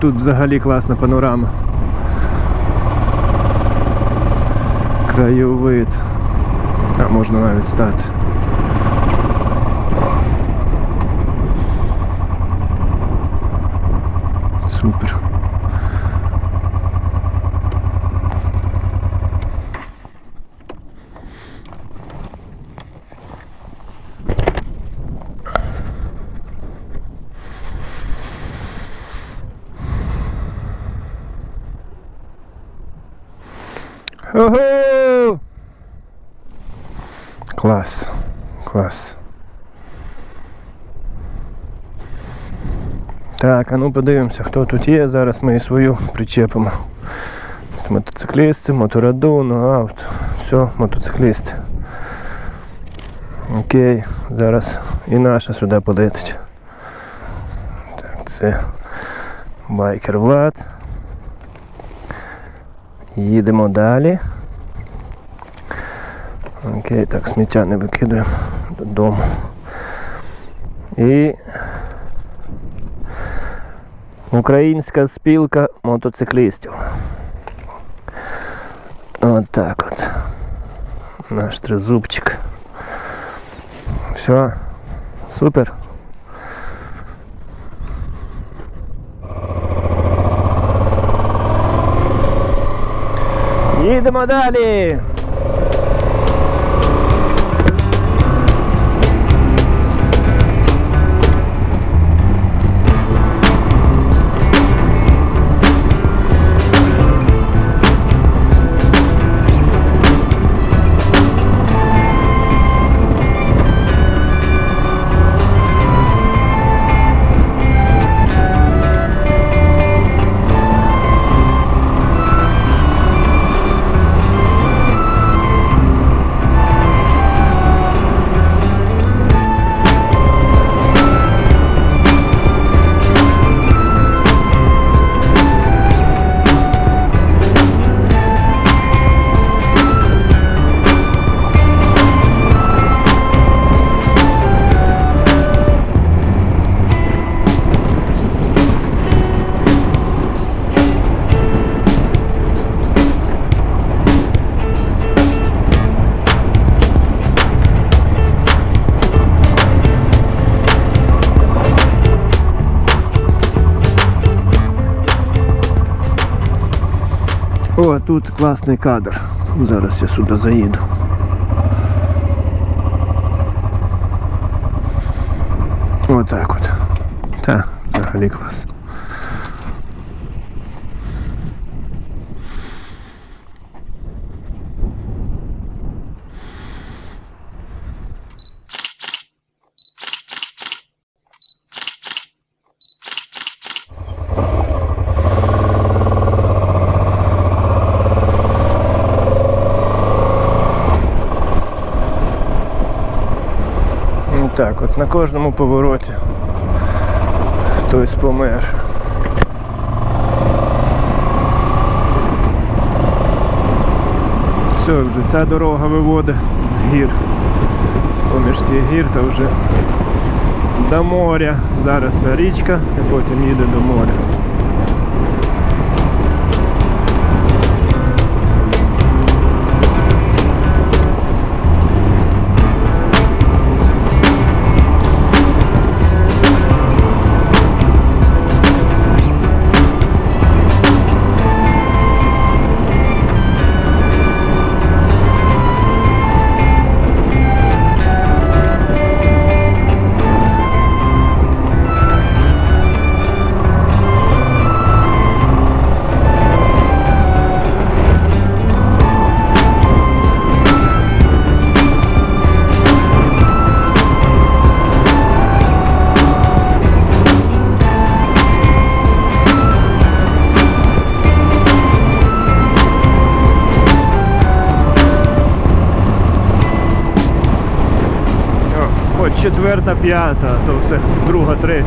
тут взагалі класна панорама. Краєвид. А можна навіть стати. Супер. Клас. Так, а ну подивимося, хто тут є. Зараз ми і свою причепимо. Мотоциклісти, мотораду, ну авто. Все, мотоциклісти. Окей, зараз і наша сюди полетить. Так, це байкер Влад. Їдемо далі. Окей, так, сміття не викидуємо додому. І Українська спілка мотоциклістів. От так от. Наш тризубчик. Все. Супер. Їдемо далі. О, тут класний кадр. Зараз я сюди заїду. Отак от. Та, взагалі клас. Ну так, от на кожному повороті хтось помер. Все, вже ця дорога виводить з гір. Поміж тих гір та вже до моря. Зараз це річка і потім їде до моря. Четверта, п'ята, то все, друга, третя.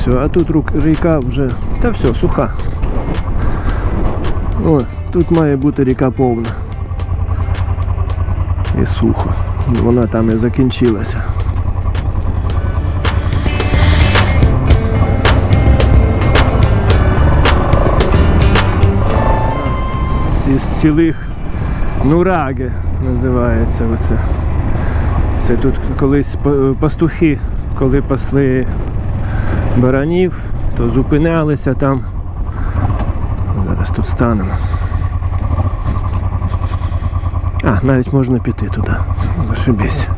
все. А тут рук- ріка вже. Та все, суха. О, тут має бути ріка повна. І сухо. Вона там і закінчилася. З цілих нураги називається оце. Це тут колись пастухи, коли пасли баранів, то зупинялися там. Зараз тут станемо. А, навіть можна піти туди. Зашибісь.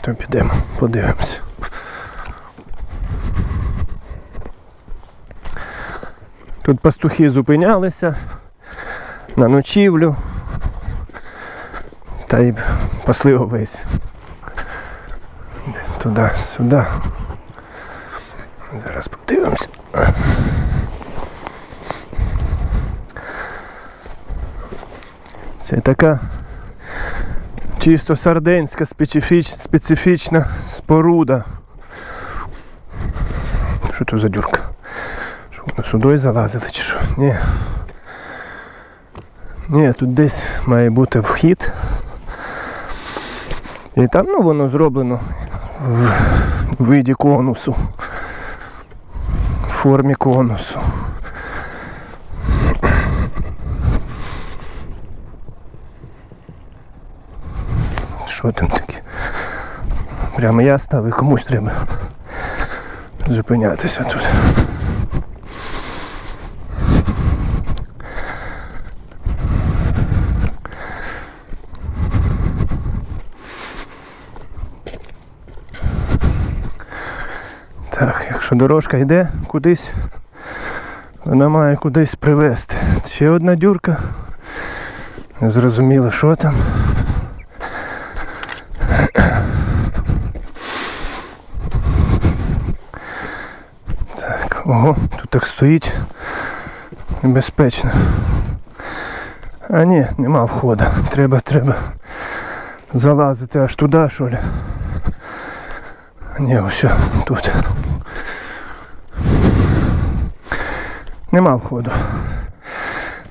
То підемо, подивимося. Тут пастухи зупинялися на ночівлю та й пасли овець. Туди, сюди. Зараз подивимося. Це така чисто сарденська специфіч, специфічна споруда. Що тут за дюрка? Що воно сюди залазили чи що? Ні. Ні, тут десь має бути вхід. І там ну, воно зроблено в виді конусу. В формі конусу. Що там таке? Прямо я став і комусь треба зупинятися тут. Так, якщо дорожка йде кудись, вона має кудись привезти. Ще одна дюрка. Не зрозуміло, що там. Так, ого, тут так стоїть. Небезпечно. А ні, нема входу. Треба, треба залазити аж туди, що ли. Ні, ось тут. Нема входу.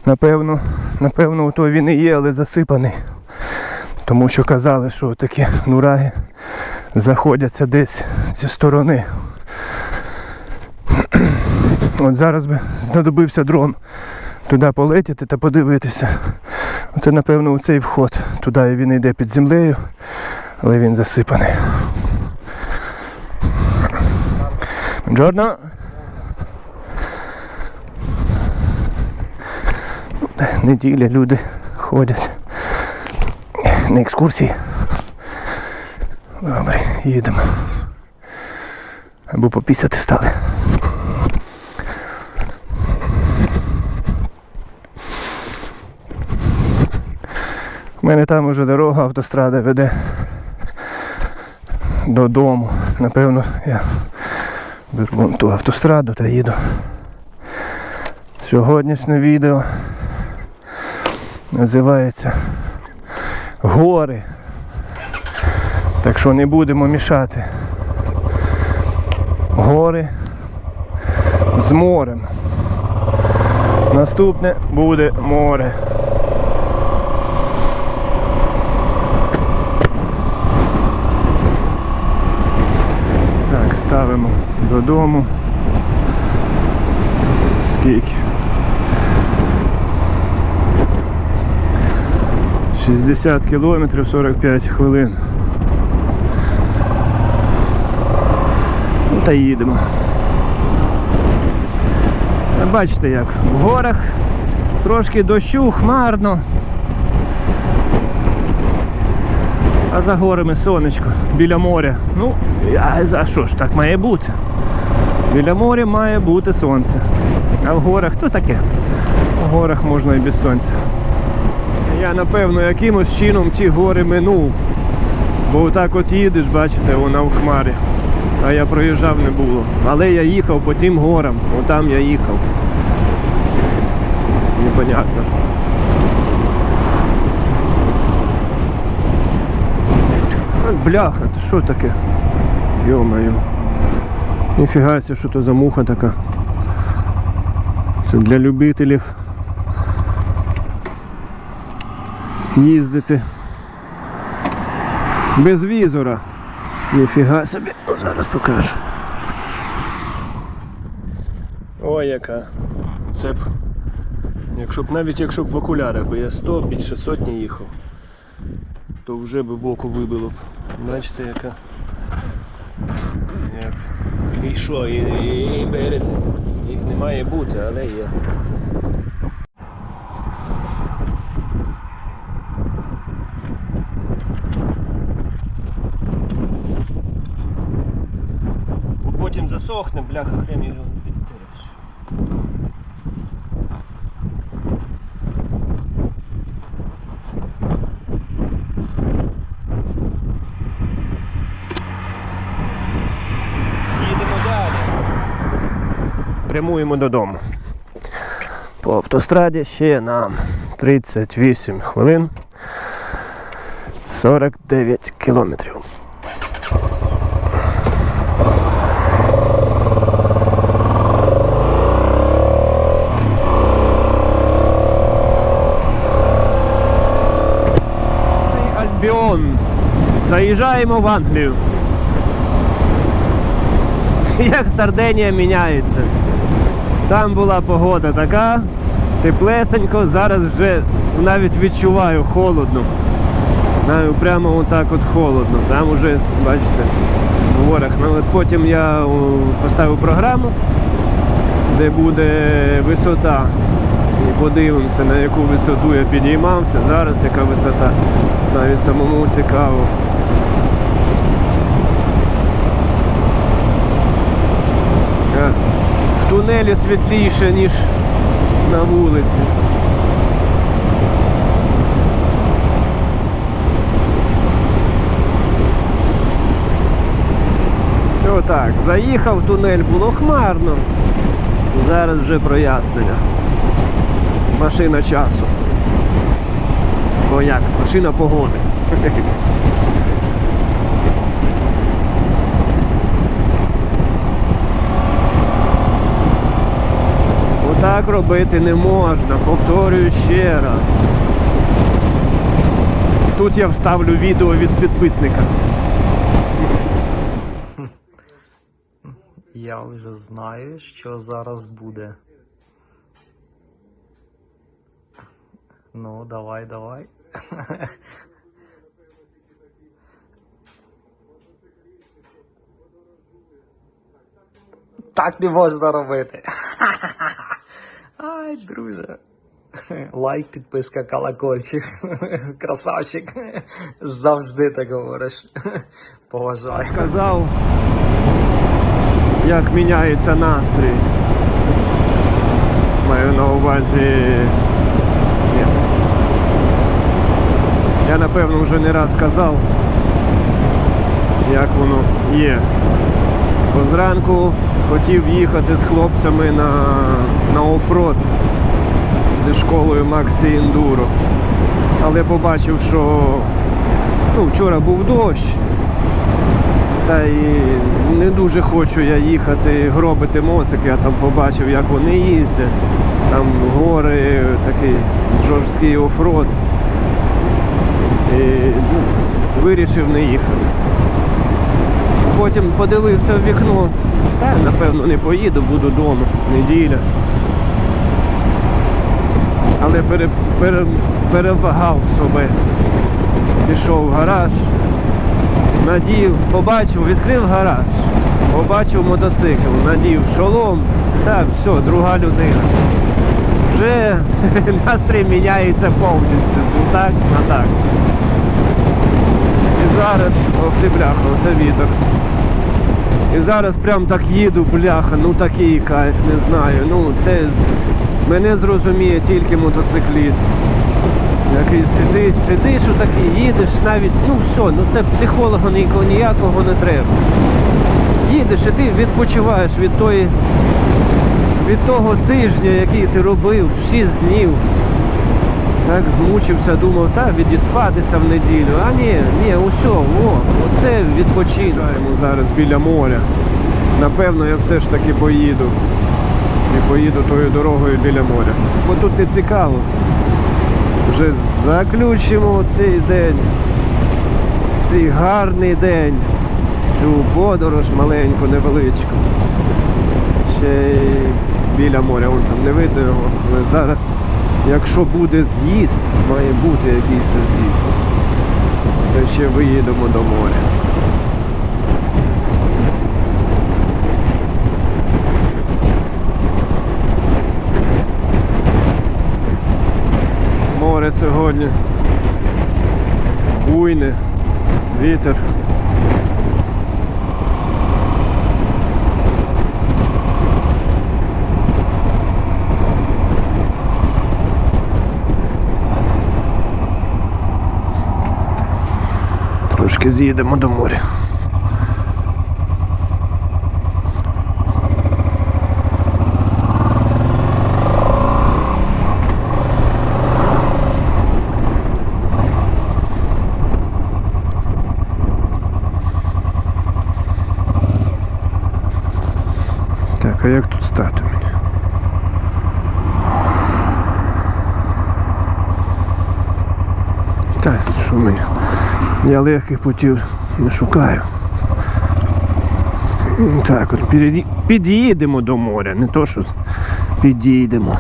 Напевно, напевно, ото він і є, але засипаний. Тому що казали, що такі нураги заходяться десь зі сторони. От зараз би знадобився дрон туди полетіти та подивитися. Оце, напевно, цей вход. Туди він йде під землею, але він засипаний. Buongiorno. Неділя люди ходять на екскурсії. Добре, їдемо. Або попісяти стали. У мене там уже дорога автострада веде додому. Напевно, я беру ту автостраду та їду. Сьогоднішнє відео називається Гори. Так що не будемо мішати. Гори з морем. Наступне буде море. Так, ставимо додому. Скільки? 60 кілометрів 45 хвилин. Ну та їдемо. Бачите як, в горах трошки дощу, хмарно. А за горами сонечко, біля моря. Ну, а, а що ж, так має бути. Біля моря має бути сонце. А в горах то таке? В горах можна і без сонця. Я напевно якимось чином ті гори минув. Бо отак от їдеш, бачите, вона в хмарі. А я проїжджав не було. Але я їхав по тим горам, отам я їхав. Непонятно. Бляха, це що таке? Йо-моє. Ніфіга що то за муха така. Це для любителів їздити без візора. Ніфіга собі. Зараз покажу. Ой, яка. Це б. Якщо б навіть якщо б в окулярах би я 100 більше сотні їхав, то вже би боку вибило б. Бачите, яка. І що, і, і, і березень. Їх не має бути, але є. Бо потім засохне, бляха хрен його підтереш. Їдемо далі. Прямуємо додому. По автостраді ще нам 38 хвилин 49 кілометрів. Альбіон. Заїжджаємо в Англію. Як Сардинія міняється. Там була погода така, теплесенько, зараз вже навіть відчуваю холодно. Прямо отак от холодно. Там уже, бачите, в горах. Ну, от потім я поставив програму, де буде висота. І подивимося, на яку висоту я підіймався. Зараз яка висота. Навіть самому цікаво. Е, В тунелі світліше, ніж на вулиці. Отак, заїхав в тунель, було хмарно. Зараз вже прояснення. Машина часу. Бо як? Машина погоди. Отак робити не можна, повторюю ще раз. Тут я вставлю відео від підписника. Я вже знаю, що зараз буде. Ну, давай, давай. Так не можна робити. Ай, друже. Лайк, підписка, колокольчик. Красавчик. Завжди так говориш. Поважаю. Сказав, як міняється настрій. Маю на увазі. Я напевно вже не раз сказав, як воно є. Бо зранку хотів їхати з хлопцями на, на оффроад зі школою Максі Індуро. Але побачив, що ну, вчора був дощ. Та і не дуже хочу я їхати гробити моцик, я там побачив, як вони їздять. Там гори, такий жорсткий офрод. І ну, вирішив не їхати. Потім подивився в вікно. Та напевно не поїду, буду вдома, неділя. Але пере, пере, перевагав себе. Пішов в гараж, надів, побачив, відкрив гараж, побачив мотоцикл, надів шолом, так, все, друга людина. Вже настрій міняється повністю, з так на так. І зараз, ох ти бляха, оце вітер. І зараз прям так їду, бляха, ну такий кайф, не знаю. Ну це мене зрозуміє тільки мотоцикліст. Який сидить, сидиш отакий, їдеш навіть, ну все, ну це психолога ніякого, ніякого не треба. Їдеш і ти відпочиваєш від тої, від того тижня, який ти робив, 6 днів. Так змучився, думав, та відіспатися в неділю. А ні, ні, усе, о, оце відпочинок. зараз біля моря. Напевно, я все ж таки поїду. І поїду тою дорогою біля моря. Бо тут не цікаво. Вже заключимо цей день. Цей гарний день. Цю подорож маленьку, невеличку. Ще біля моря, вон там не видно його. Але зараз, якщо буде з'їзд, має бути якийсь з'їзд. То ще виїдемо до моря. Море сьогодні. Буйне, вітер. Трошки з'їдемо до моря. Так, а як тут стати мені? Так, що мені? Я легких путів не шукаю. Так, от під'ї- під'їдемо до моря, не то що підійдемо.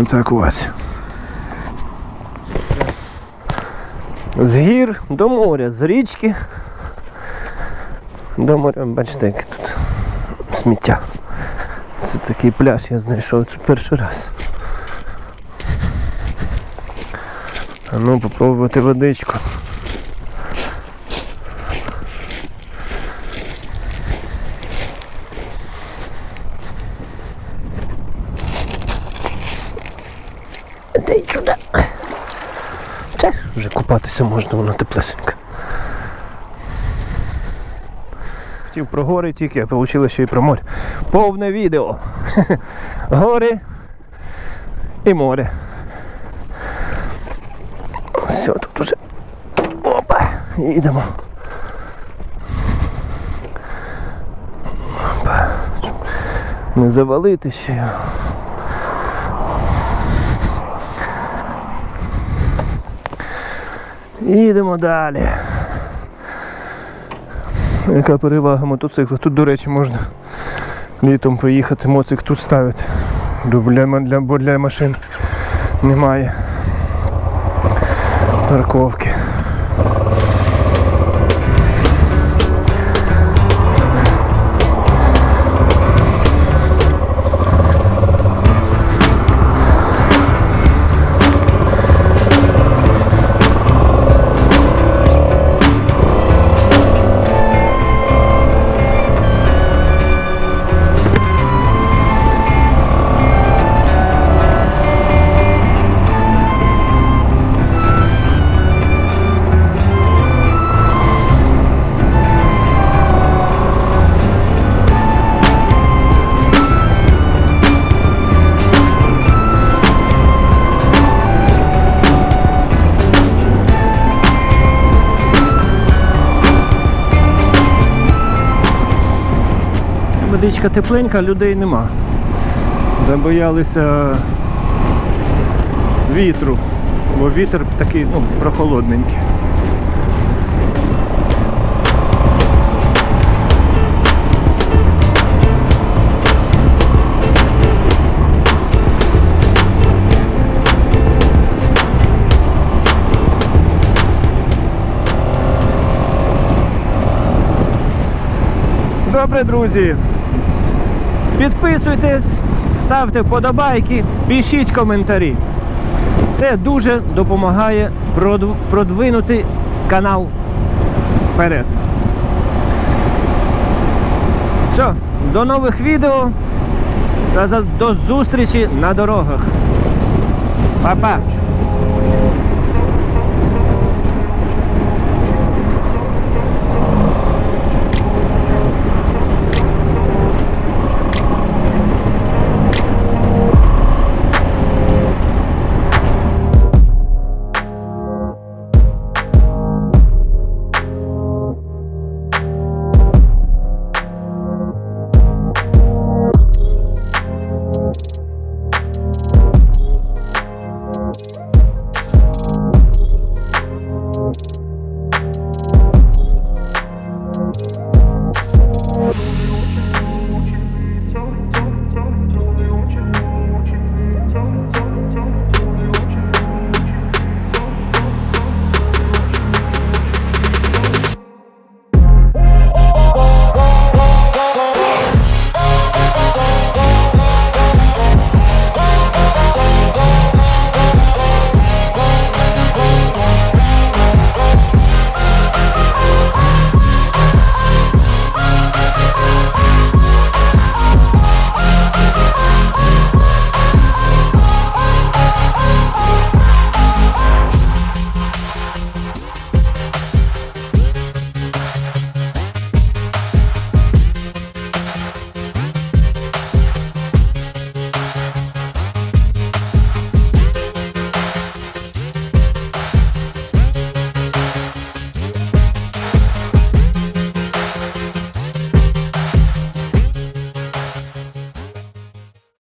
Отак ось. З гір до моря, з річки до моря, бачите, яке тут сміття. Це такий пляж я знайшов це перший раз. А ну попробувати водичку. Дай сюди. Це вже купатися можна, воно теплесеньке. Хотів про гори тільки, а вийшло ще й про море. Повне відео. Гори і море. Все, тут уже. Опа, їдемо. Опа. Не завалити ще. Їдемо далі. Яка перевага мотоцикла? Тут, до речі, можна літом поїхати, моцик тут ставити. Для, для, бо для машин немає парковки. Водичка тепленька, людей нема. Забоялися вітру, бо вітер такий ну, прохолодненький. Добре, друзі. Підписуйтесь, ставте вподобайки, пишіть коментарі. Це дуже допомагає продвинути канал вперед. Все, до нових відео та до зустрічі на дорогах. Па-па!